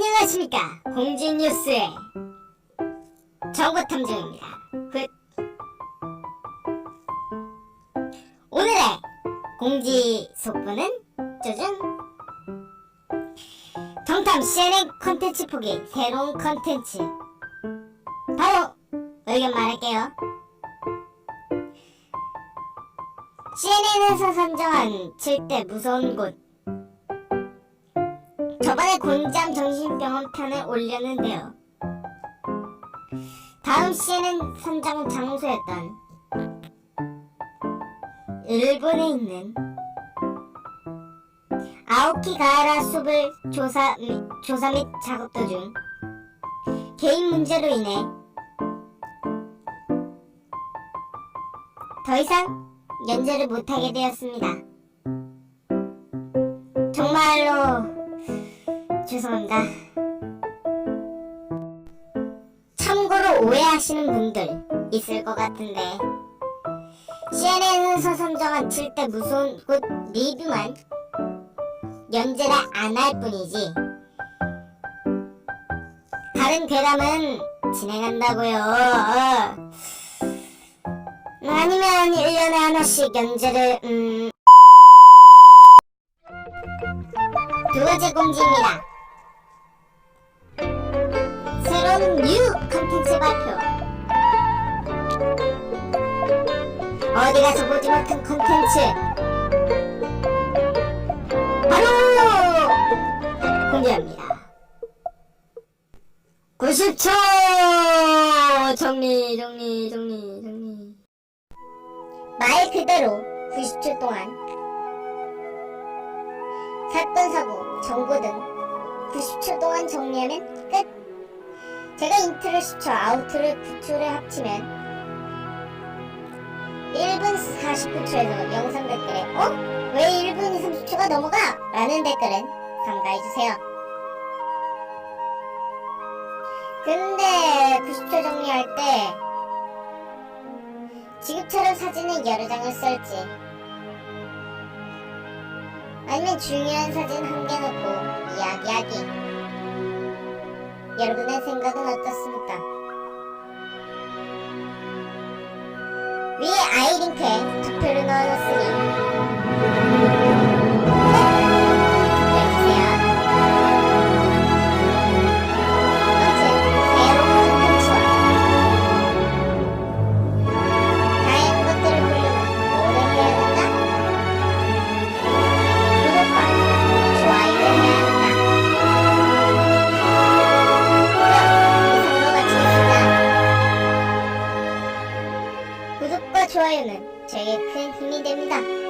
안녕하십니까 공진뉴스의 정보탐정입니다. 굿. 오늘의 공지 속보는 짜잔 정탐 CNN 컨텐츠 포기 새로운 컨텐츠. 바로 의견 말할게요. CNN에서 선정한 7대 무서운 곳 저번에 곤잠 정신병원 편을 올렸는데요. 다음 CNN 선정 장소였던 일본에 있는 아오키가하라 숲을 조사, 미- 조사 및 작업 도중 개인 문제로 인해 더 이상 연재를 못하게 되었습니다. 정말로 죄송합니다. 참고로 오해하시는 분들 있을 것 같은데 CNN에서 선정한 7대 무서운 곳 리뷰만 연재를 안 할 뿐이지 다른 괴담은 진행한다고요. 음, 아니면 1년에 하나씩 연재를 음... 두 번째 공지입니다. 새로운 뉴 컨텐츠 발표. 어디 가서 보지 못한 컨텐츠? 바로 공개합니다. 90초! 정리 정리 정리 정리. 말 그대로 90초 동안 사건 사고 정보 등 90초 동안 정리하면 끝 제가 인트를 10초, 아우트를 9초를 합치면 1분 49초에서 영상 댓글에 어? 왜 1분 30초가 넘어가? 라는 댓글은 삼가해주세요. 근데 90초 정리할 때 지금처럼 사진을 여러 장을 쓸지 아니면 중요한 사진 한개 놓고 이야기하기 여러분의 위에 아이 링크에 투표를 넣어놨으니 구독과 좋아요는 저에게 큰 힘이 됩니다.